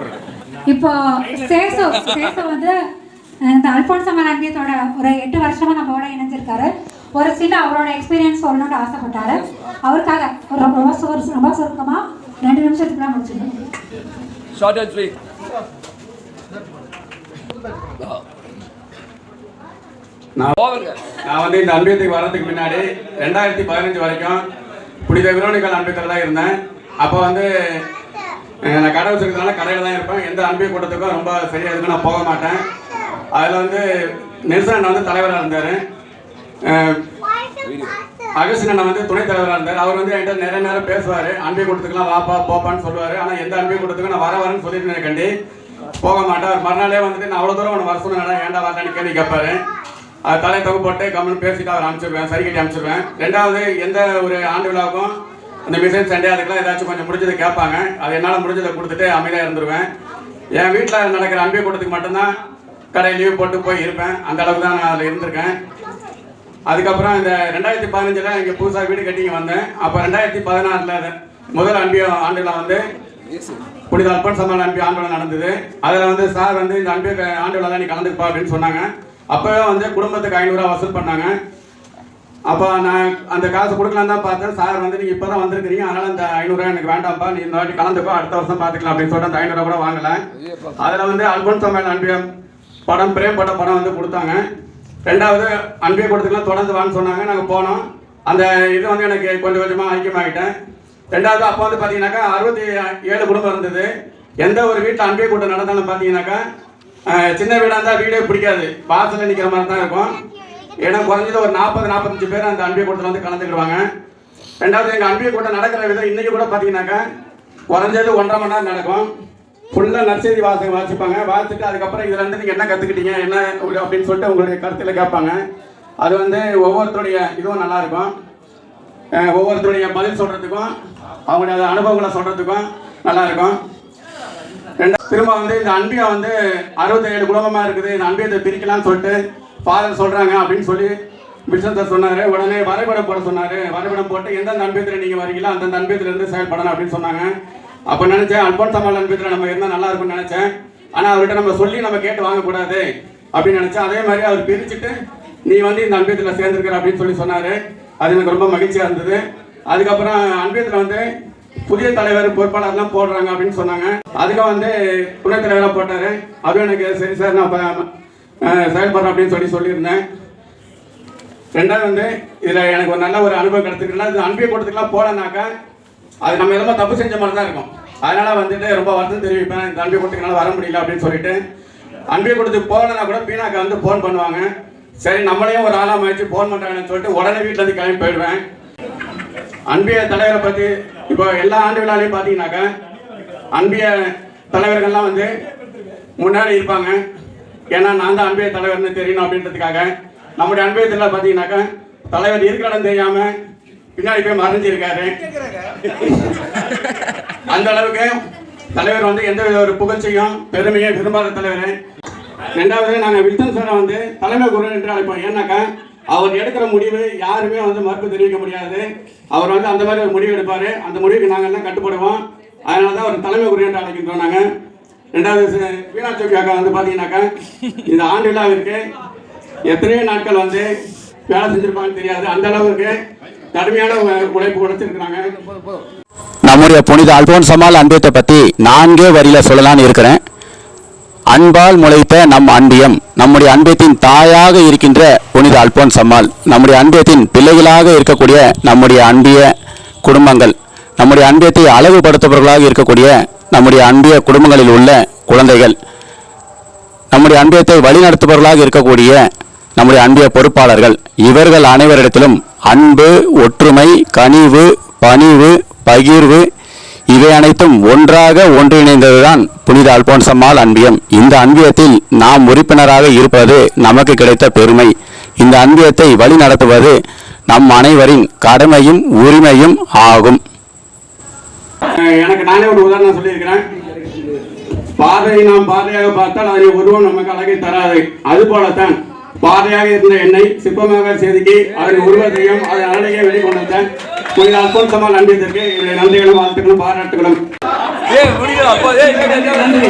போடுறேன் இப்போ சேசு சேசு வந்து இந்த அல்போன்சம்மா அன்பியத்தோட ஒரு எட்டு வருஷமா நம்மளோட இணைஞ்சிருக்காரு. ஒரு சின்ன அவரோட எக்ஸ்பீரியன்ஸ் சொல்லணும்னு ஆசைப்பட்டாரு. அவருக்காக ஒரு ரொம்ப சுரு- ரொம்ப சுருக்கமா ரெண்டு நிமிஷத்துக்குள்ள முடிச்சிருக்கோம் ஷார்ட் அண்ட் ஸ்வீட் நான் வந்து இந்த அன்பியத்துக்கு வர்றதுக்கு முன்னாடி ரெண்டாயிரத்தி பதினஞ்சு வரைக்கும் புனித விரோணிகள் அன்பியத்தில் தான் இருந்தேன். அப்போ வந்து நான் கடை வச்சிருக்கிறதுனால கடையில் தான் இருப்பேன். எந்த அன்பிய கூட்டத்துக்கும் ரொம்ப சரியாக இருக்கும் நான் போக மாட்டேன். அதில் வந்து நெல்சன் அண்ணன் வந்து தலைவராக இருந்தார். அகஸ்டின் அண்ணன் வந்து துணைத் தலைவராக இருந்தார். அவர் வந்து என்கிட்ட நிறைய நேரம் பேசுவார். அன்பிய கூட்டத்துக்குலாம் வாப்பா போப்பான்னு சொல்லுவார். ஆனால் எந்த அன்பிய கூட்டத்துக்கும் நான் வர வரேன்னு சொல்லிட்டு கண்டி. போக மாட்டேன். அவர் மறுநாளே வந்துட்டு நான் அவ்வளோ தூரம் ஒன்று வர சொன்னேன் ஏன்டா வரலான்னு கேள்வி கேட்பாரு. அது தலை தொகு போட்டு கம்முன்னு பேசிட்டு அவர் அனுப்பிச்சிருவேன். சரி கட்டி அனுப்பிச்சிருவேன். ரெண்டாவது எந்த ஒரு ஆண்டு விழாவுக்கும் இந்த மிஷன் சண்டே அதுக்கெல்லாம் ஏதாச்சும் கொஞ்சம் முடிஞ்சதை கேட்பாங்க. அது என்னால் முடிஞ்சதை கொடுத்துட்டு அமைதியாக இருந்துருவேன். என் வீட்டில் நடக்கிற அன்பிய கூட்டத்துக்கு மட்டும்தான் கடை லீவ் போட்டு போய் இருப்பேன். அந்த அளவுக்கு தான் நான் அதில் இருந்திருக்கேன். அதுக்கப்புறம் இந்த ரெண்டாயிரத்தி பதினஞ்சில் இங்கே புதுசாக வீடு கட்டிங்க வந்தேன். அப்போ ரெண்டாயிரத்தி பதினாறில் முதல் அன்பிய ஆண்டுல வந்து புனித அல்பன் சம்பளம் அன்பி ஆண்டு நடந்தது. அதில் வந்து சார் வந்து இந்த அன்பி ஆண்டுகளை தான் நீ கலந்துப்பா அப்படின்னு சொன்னாங்க. அப்போவே வந்து குடும்பத்துக்கு ஐநூறுரூவா வசூல் பண்ணாங்க. அப்போ நான் அந்த காசு கொடுக்கலாம் தான் பார்த்தேன். சார் வந்து நீங்கள் இப்போ தான் வந்திருக்கிறீங்க. அதனால் அந்த ஐநூறுரூவா எனக்கு வேண்டாம்ப்பா. நீ இந்த வாட்டி கலந்துக்கோ. அடுத்த வருஷம் பார்த்துக்கலாம். அப்படின்னு சொல்லிட்டு அந்த ஐநூறுரூவா கூட வாங்கலை. அதில் வந்து அல்பன் சமையல் அன்பியம் படம் பிரேம் பட்ட படம் வந்து கொடுத்தாங்க. ரெண்டாவது அன்பிய கொடுத்துக்கலாம் தொடர்ந்து வான்னு சொன்னாங்க. நாங்கள் போனோம். அந்த இது வந்து எனக்கு கொஞ்சம் கொஞ்சமாக ஐக்கியமாகிட்டேன். ரெண்டாவது அப்போ வந்து பார்த்தீங்கன்னாக்கா அறுபத்தி ஏழு குடும்பம் இருந்தது. எந்த ஒரு வீட்டில் அன்பே கூட்டம் நடந்தாலும் பார்த்தீங்கன்னாக்கா சின்ன வீடாக இருந்தால் வீடே பிடிக்காது. வாசலில் நிற்கிற மாதிரி தான் இருக்கும். ஏன்னா குறைஞ்சது ஒரு நாற்பது நாற்பத்தஞ்சு பேர் அந்த அன்பிய கூட்டத்தில் வந்து கலந்துக்கிடுவாங்க. ரெண்டாவது எங்கள் அன்பிய கூட்டம் நடக்கிற விதம் இன்றைக்கி கூட பார்த்தீங்கன்னாக்கா குறைஞ்சது ஒன்றரை மணி நேரம் நடக்கும். ஃபுல்லாக நற்செய்தி வாசகம் வாசிப்பாங்க. வாசிட்டு அதுக்கப்புறம் இதில் இருந்து நீங்கள் என்ன கற்றுக்கிட்டீங்க என்ன ஒரு- அப்படின்னு சொல்லிட்டு உங்களுடைய கருத்தில் கேட்பாங்க. அது வந்து ஒவ்வொருத்தருடைய இதுவும் நல்லாயிருக்கும் ஒவ்வொருத்தருடைய பதில் சொல்கிறதுக்கும் அவங்களுடைய அனுபவங்களை சொல்கிறதுக்கும் நல்லாயிருக்கும் ரெண்டாவது ரெண்டா திரும்ப வந்து இந்த அன்பியை வந்து அறுபத்தேழு குடும்பமாக இருக்குது. இந்த அன்பியத்தை பிரிக்கலாம்னு சொல்லிட்டு ஃபாதர் சொல்கிறாங்க அப்படின்னு சொல்லி பிஷன் சொன்னார். உடனே வரைபடம் போட சொன்னார். வரைபடம் போட்டு எந்த அன்பியத்தில் நீங்கள் வரீங்களோ அந்த அன்பியத்துல இருந்து செயல்படணும் அப்படின்னு சொன்னாங்க. அப்போ நினச்சேன் அல்போன் சமால் அன்பியத்தில் நம்ம இருந்தால் நல்லா இருக்கும்னு நினச்சேன். ஆனால் அவர்கிட்ட நம்ம சொல்லி நம்ம கேட்டு வாங்கக்கூடாது அப்படின்னு நினச்சேன். அதே மாதிரி அவர் பிரிச்சுட்டு நீ வந்து இந்த அன்பியத்தில் சேர்ந்துருக்கிற அப்படின்னு சொல்லி சொன்னார். அது எனக்கு ரொம்ப மகிழ்ச்சியாக இருந்தது. அதுக்கப்புறம் அன்பியத்தில் வந்து புதிய தலைவர் பொறுப்பாளர்லாம் போடுறாங்க அப்படின்னு சொன்னாங்க. அதுக்கு வந்து துணைத் தலைவராக போட்டார். அதுவும் எனக்கு சரி சார் நான் செயல்படுறேன் அப்படின்னு சொல்லி சொல்லியிருந்தேன். ரெண்டாவது வந்து இதில் எனக்கு ஒரு நல்ல ஒரு அனுபவம் கிடைச்சிருக்குன்னா இது அன்பிய கூட்டத்துக்குலாம் போகலனாக்கா அது நம்ம எதுவும் தப்பு செஞ்ச மாதிரி தான் இருக்கும். அதனால் வந்துட்டு ரொம்ப வருத்தம் தெரிவிப்பேன் இந்த அன்பிய கூட்டத்துக்குனால வர முடியல அப்படின்னு சொல்லிட்டு. அன்பிய கூட்டத்துக்கு போகலன்னா கூட பீனாக்கா வந்து ஃபோன் பண்ணுவாங்க. சரி நம்மளையும் ஒரு ஆளாக வச்சு ஃபோன் பண்ணுறாங்கன்னு சொல்லிட்டு உடனே வீட்டில் இருந்து கிளம்பி போயிடுவேன். அன்பிய தலைவரை பற்றி இப்போ எல்லா ஆண்டு விழாலையும் பார்த்தீங்கன்னாக்கா அன்பிய தலைவர்கள்லாம் வந்து முன்னாடி இருப்பாங்க. ஏன்னா நான் தான் அன்பைய தலைவர்னு தெரியணும் அப்படின்றதுக்காக நம்முடைய அன்பியத்தில் பார்த்தீங்கன்னாக்கா தலைவர் இருக்கிற இடம் தெரியாம பின்னாடி போய் மறைஞ்சிருக்காரு. அந்த அளவுக்கு தலைவர் வந்து எந்த வித ஒரு புகழ்ச்சியும் பெருமையும் விரும்பாத தலைவர். ரெண்டாவது நாங்கள் வில்சன் சாரை வந்து தலைமை குரு என்று அழைப்போம். ஏன்னாக்கா அவர் எடுக்கிற முடிவு யாருமே வந்து மறுப்பு தெரிவிக்க முடியாது. அவர் வந்து அந்த மாதிரி ஒரு முடிவு எடுப்பார். அந்த முடிவுக்கு நாங்கள் எல்லாம் கட்டுப்படுவோம். அதனால தான் அவர் தலைமை குரு என்று அழைக்கின்றோம் நாங்கள் ரெண்டாவது வீணாச்சோபி அக்கா வந்து பார்த்தீங்கன்னாக்கா இந்த ஆண்டு விழாவிற்கு எத்தனையோ நாட்கள் வந்து வேலை செஞ்சிருப்பாங்கன்னு தெரியாது. அந்த அளவுக்கு கடுமையான உழைப்பு கொடுத்துருக்குறாங்க. நம்முடைய புனித அல்போன் சமால் அன்பியத்தை பற்றி நான்கே வரியில் சொல்லலான்னு இருக்கிறேன். அன்பால் முளைத்த நம் அன்பியம் நம்முடைய அன்பியத்தின் தாயாக இருக்கின்ற புனித அல்போன் சம்மாள் நம்முடைய அன்பியத்தின் பிள்ளைகளாக இருக்கக்கூடிய நம்முடைய அன்பிய குடும்பங்கள் நம்முடைய அன்பியத்தை அழகுபடுத்தவர்களாக இருக்கக்கூடிய நம்முடைய அன்பிய குடும்பங்களில் உள்ள குழந்தைகள் நம்முடைய அன்பியத்தை வழிநடத்துபவர்களாக இருக்கக்கூடிய நம்முடைய அன்பிய பொறுப்பாளர்கள் இவர்கள் அனைவரிடத்திலும் அன்பு ஒற்றுமை கனிவு பணிவு பகிர்வு இவை அனைத்தும் ஒன்றாக ஒன்றிணைந்ததுதான் புனித அல்போன்சம்மாள் அன்பியம். இந்த அன்பியத்தில் நாம் உறுப்பினராக இருப்பது நமக்கு கிடைத்த பெருமை. இந்த அன்பியத்தை வழி நடத்துவது நம் அனைவரின் கடமையும் உரிமையும் ஆகும். எனக்கு நானே ஒரு உதாரணம் சொல்லியிருக்கிறேன் பாதையை நாம் பாதையாக பார்த்தால் அதனை உருவம் நமக்கு அழகை தராது அது போலத்தான் பாதையாக இருந்த என்னை சிற்பமாக செதுக்கி அதன் உருவத்தையும் அதன் அழகையும் வெளிக்கொண்டு புனித அல்போன்சமால் அன்பியத்திற்கு என்னுடைய நன்றிகளும் வாழ்த்துக்களும் பாராட்டுகளும் நன்றி